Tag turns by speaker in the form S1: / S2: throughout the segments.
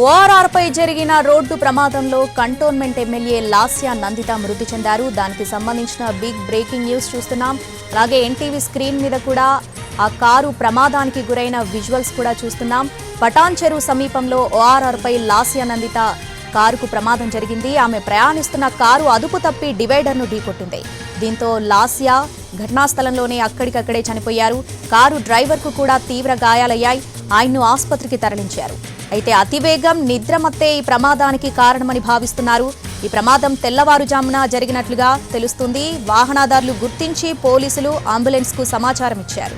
S1: ఓఆర్ఆర్పై జరిగిన రోడ్డు ప్రమాదంలో cantonment MLA Lasya Nanditha మృతి చెందారు. దానికి సంబంధించిన బిగ్ బ్రేకింగ్ న్యూస్ చూస్తున్నాం. అలాగే ఎన్టీవీ స్క్రీన్ మీద కూడా ఆ కారు ప్రమాదానికి గురైన విజువల్స్ కూడా చూస్తున్నాం. పటాన్ చెరువు సమీపంలో ఓఆర్ఆర్పై లాస్యా నందిత కారుకు ప్రమాదం జరిగింది. ఆమె ప్రయాణిస్తున్న కారు అదుపు తప్పి డివైడర్ను ఢీకొట్టింది. దీంతో లాస్యా ఘటనా స్థలంలోనే అక్కడికక్కడే చనిపోయారు. కారు డ్రైవర్కు కూడా తీవ్ర గాయాలయ్యాయి. ఆయన్ను ఆసుపత్రికి తరలించారు. అయితే అతివేగం నిద్రమత్తే ఈ ప్రమాదానికి కారణమని భావిస్తున్నారు. ఈ ప్రమాదం తెల్లవారుజామున జరిగినట్లుగా తెలుస్తుంది. వాహనదారులు గుర్తించి పోలీసులు అంబులెన్స్కు సమాచారం ఇచ్చారు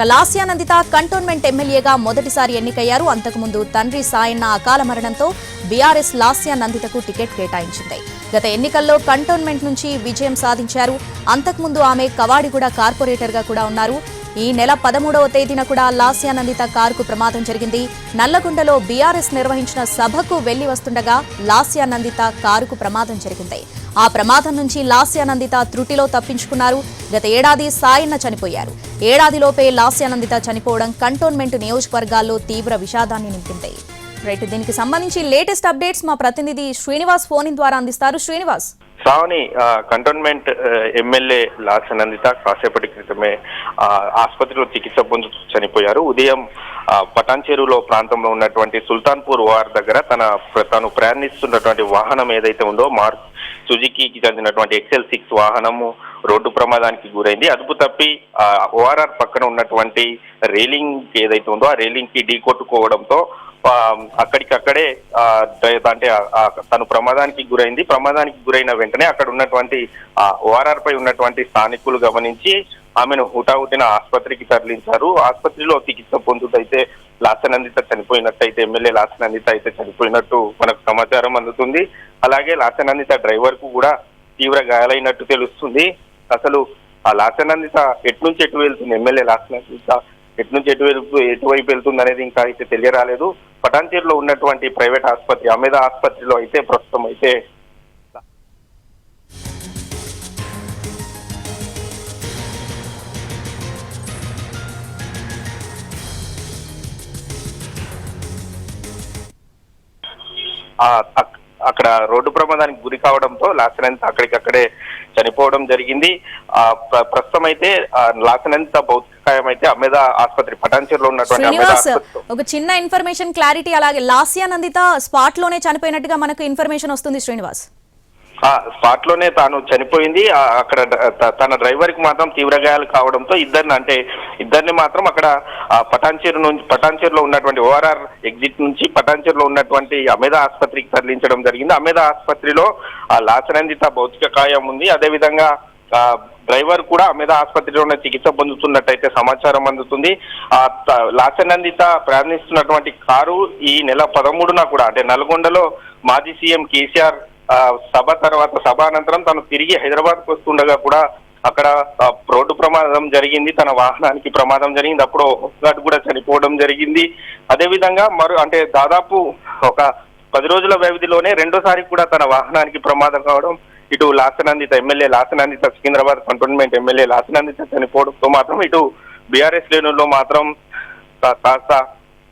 S1: కలాస్యానందిత కంటోన్మెంట్ ఎమ్మెల్యేగా మొదటిసారి ఎన్నికయ్యారు. అంతకుముందు తండ్రి సాయన్న అకాల మరణంతో బీఆర్ఎస్ లాస్యానందితకు టికెట్ కేటాయించింది. గత ఎన్నికల్లో కంటోన్మెంట్ నుంచి విజయం సాధించారు. అంతకుముందు ఆమె కవాడిగూడ కార్పొరేటర్గా కూడా ఉన్నారు. ఈ నెల పదమూడవ తేదీన కూడా లాస్యానందిత కారుకు ప్రమాదం జరిగింది. నల్లగొండలో బీఆర్ఎస్ నిర్వహించిన సభకు వెళ్ళి వస్తుండగా లాస్యానందిత కారుకు ప్రమాదం జరిగింది. ఆ ప్రమాదం నుంచి లాస్యానందిత త్రుటిలో తప్పించుకున్నారు. గత ఏడాది సాయన్న చనిపోయారు. ఏడాదిలోపే లాస్యానందిత చనిపోవడం కంటోన్మెంట్ నియోజకవర్గాల్లో తీవ్ర విషాదాన్ని నింపింది. రైట్ దీనికి సంబంధించి లేటెస్ట్ అప్డేట్స్ మా ప్రతినిధి శ్రీనివాస్ ఫోన్ ద్వారా అందిస్తారు. Srinivas.
S2: Sravani cantonment MLA MLA Lasya Nanditha కాసేపటి క్రితమే ఆసుపత్రిలో చికిత్స పొందుతూ చనిపోయారు. ఉదయం పటాన్ పటాన్చెరువులో ప్రాంతంలో ఉన్నటువంటి సుల్తాన్పూర్ వార్ దగ్గర తన తను ప్రయాణిస్తున్నటువంటి వాహనం ఏదైతే ఉందో మార్క్ సుజుకీకి చెందినటువంటి ఎక్సెల్ సిక్స్ వాహనము రోడ్డు ప్రమాదానికి గురైంది. అదుపు తప్పి ఆ, ఓఆర్ఆర్ పక్కన ఉన్నటువంటి రైలింగ్ ఏదైతే ఉందో ఆ రైలింగ్కి ఢీ కొట్టుకోవడంతో అక్కడికక్కడే అంటే తను ప్రమాదానికి గురైంది. ప్రమాదానికి గురైన వెంటనే అక్కడ ఉన్నటువంటి ఓఆర్ఆర్ పై ఉన్నటువంటి స్థానికులు గమనించి ఆమెను హుటాహుటిన ఆసుపత్రికి తరలించారు. ఆసుపత్రిలో చికిత్స పొందుతైతే లాసనందిత చనిపోయినట్టయితే ఎమ్మెల్యే లాసనందిత అయితే చనిపోయినట్టు మనకు సమాచారం అందుతుంది. అలాగే లాసనందిత డ్రైవర్కు కూడా తీవ్ర గాయాలైనట్టు తెలుస్తుంది. అసలు ఆ లాసనందిత ఎటు నుంచి ఎటు వెళ్తుంది? ఎమ్మెల్యే లాసనందిత ఎటు నుంచి ఎటు వైపు ఎటువైపు వెళ్తుంది అనేది ఇంకా అయితే తెలియరాలేదు. పటాన్చేరులో ఉన్నటువంటి ప్రైవేట్ ఆసుపత్రి అమేద ఆసుపత్రిలో అయితే ప్రస్తుతం అయితే అక్కడ రోడ్డు ప్రమాదానికి గురి కావడంతో లాసనంత అక్కడికక్కడే చనిపోవడం జరిగింది. ఆ ప్ర- ప్రస్తుతం అయితే లాసనంత భౌతికాయం అయితే అమేద ఆసుపత్రి పటాన్చేరులో ఉన్నటువంటి
S1: ఒక చిన్న ఇన్ఫర్మేషన్ క్లారిటీ అలాగే లాస్యానందిత స్పాట్లోనే చనిపోయినట్టుగా మనకు ఇన్ఫర్మేషన్ వస్తుంది శ్రీనివాస్.
S2: స్పాట్లోనే తాను చనిపోయింది. అక్కడ తన డ్రైవర్కి మాత్రం తీవ్ర గాయాలు కావడంతో ఇద్దరిని అంటే ఇద్దరిని మాత్రం అక్కడ ఆ, పటాన్చేరు నుంచి పటాన్చేరులో ఉన్నటువంటి ఓఆర్ఆర్ ఎగ్జిట్ నుంచి పటాన్చేరులో ఉన్నటువంటి అమేద ఆసుపత్రికి తరలించడం జరిగింది. అమేధ ఆసుపత్రిలో ఆ లాసనందిత భౌతిక కాయం ఉంది. అదేవిధంగా డ్రైవర్ కూడా అమేద ఆసుపత్రిలోనే చికిత్స పొందుతున్నట్టయితే సమాచారం అందుతుంది. ఆ లాసనందిత ప్రయాణిస్తున్నటువంటి కారు ఈ నెల పదమూడున కూడా అంటే నల్గొండలో మాజీ సీఎం కేసీఆర్ సభ తర్వాత సభ అనంతరం తను తిరిగి హైదరాబాద్కు వస్తుండగా కూడా అక్కడ రోడ్డు ప్రమాదం జరిగింది. తన వాహనానికి ప్రమాదం జరిగింది. అప్పుడు గార్డ్ కూడా చనిపోవడం జరిగింది. అదేవిధంగా మరో అంటే దాదాపు ఒక పది రోజుల వ్యవధిలోనే రెండోసారి కూడా తన వాహనానికి ప్రమాదం కావడం ఇటు Lasya Nanditha MLA Lasya Nanditha Secunderabad cantonment MLA Lasya Nanditha చనిపోవడంతో మాత్రం ఇటు బీఆర్ఎస్ శ్రేణుల్లో మాత్రం కాస్త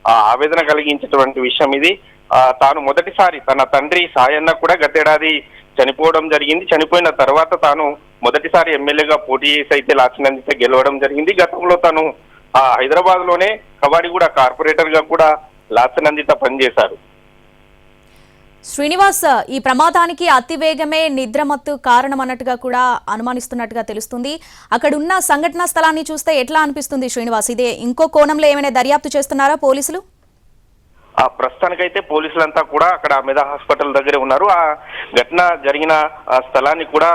S2: ఆవేదన కలిగించేటువంటి విషయం ఇది. తాను మొదటిసారి తన తండ్రి సాయన్న కూడా గతేడాది చనిపోవడం జరిగింది. చనిపోయిన తర్వాత తాను మొదటిసారి ఎమ్మెల్యేగా పోటీ చేసి అయితే లాచినందిత గెలవడం జరిగింది. గతంలో తను ఆ హైదరాబాద్లోనే కవాడిగూడ కార్పొరేటర్గా కూడా లాచనందిత పనిచేశారు.
S1: శ్రీనివాస్ ఈ ప్రమాదానికి అతివేగమే నిద్రమత్తు కారణం అన్నట్టుగా కూడా అనుమానిస్తున్నట్టుగా తెలుస్తుంది. అక్కడ ఉన్న సంఘటనా స్థలాన్ని చూస్తే ఎట్లా అనిపిస్తుంది శ్రీనివాస్? ఇదే ఇంకో కోణంలో ఏమైనా దర్యాప్తు చేస్తున్నారా పోలీసులు?
S2: ఆ ప్రస్తుతానికైతే పోలీసులంతా కూడా అక్కడ మెదా హాస్పిటల్ దగ్గరే ఉన్నారు. ఆ ఘటన జరిగిన ఆ స్థలాన్ని కూడా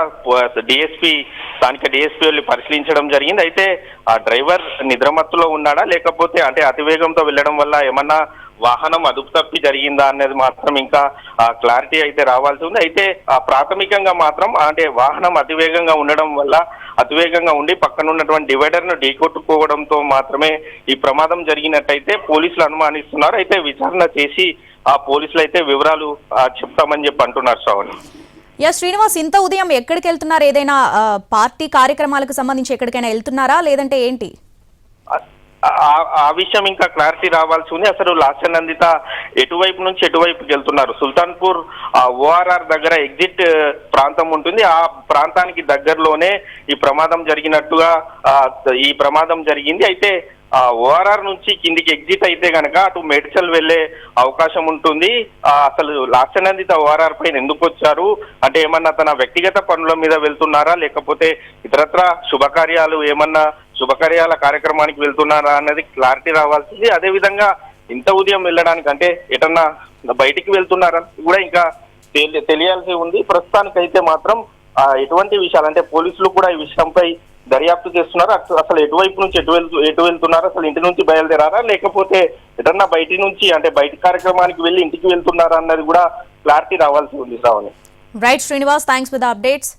S2: డిఎస్పి స్థానిక డిఎస్పి వెళ్ళి పరిశీలించడం జరిగింది. అయితే ఆ డ్రైవర్ నిద్రమత్తులో ఉన్నాడా? లేకపోతే అంటే అతివేగంతో వెళ్ళడం వల్ల ఏమన్నా వాహనం అదుపు తప్పి జరిగిందా అనేది మాత్రం ఇంకా ఆ క్లారిటీ అయితే రావాల్సి ఉంది. అయితే ఆ ప్రాథమికంగా మాత్రం అంటే వాహనం అతివేగంగా ఉండడం వల్ల అతివేగంగా ఉండి పక్కన ఉన్నటువంటి డివైడర్ను ఢీకొట్టుకోవడంతో మాత్రమే ఈ ప్రమాదం జరిగినట్టయితే పోలీసులు అనుమానిస్తున్నారు. అయితే విచారణ చేసి ఆ పోలీసులు అయితే వివరాలు ఆ, చెప్తామని చెప్పి అంటున్నారు శ్రావణి.
S1: యా శ్రీనివాస్ ఇంత ఉదయం ఎక్కడికి వెళ్తున్నారు ఏదైనా పార్టీ కార్యక్రమాలకు సంబంధించి ఎక్కడికైనా వెళ్తున్నారా? లేదంటే ఏంటి?
S2: ఆ- విషయం ఇంకా క్లారిటీ రావాల్సి ఉంది. అసలు లాస్య నందిత ఎటువైపు నుంచి ఎటువైపుకి వెళ్తున్నారు? సుల్తాన్పూర్ ఓఆర్ఆర్ దగ్గర ఎగ్జిట్ ప్రాంతం ఉంటుంది. ఆ ప్రాంతానికి దగ్గరలోనే ఈ ప్రమాదం జరిగినట్టుగా ఈ ప్రమాదం జరిగింది. అయితే ఓఆర్ఆర్ నుంచి కిందికి ఎగ్జిట్ అయితే గనక అటు మేడ్చల్ వెళ్ళే అవకాశం ఉంటుంది. అసలు అసలు లాస్యనందిత ఓఆర్ఆర్ పైన ఎందుకు వచ్చారు? అంటే ఏమన్నా తన వ్యక్తిగత పనుల మీద వెళ్తున్నారా? లేకపోతే ఇతరత్ర శుభకార్యాలు ఏమన్నా శుభకార్యాల కార్యక్రమానికి వెళ్తున్నారా అన్నది క్లారిటీ రావాల్సింది. అదే విధంగా ఇంత ఉదయం వెళ్ళడానికి అంటే ఎటన్నా బయటికి వెళ్తున్నారా కూడా ఇంకా తెలియాల్సి ఉంది. ప్రస్తుతానికైతే మాత్రం ఎటువంటి విషయాలు అంటే పోలీసులు కూడా ఈ విషయంపై దర్యాప్తు చేస్తున్నారు. అసలు- అసలు ఎటువైపు నుంచి ఎటు వెళ్తూ ఎటు వెళ్తున్నారు? అసలు ఇంటి నుంచి బయలుదేరారా? లేకపోతే ఎటన్నా బయటి నుంచి అంటే బయటి కార్యక్రమానికి వెళ్ళి ఇంటికి వెళ్తున్నారా అన్నది కూడా క్లారిటీ రావాల్సి ఉంది Sravani.
S1: Right Srinivas thanks for the updates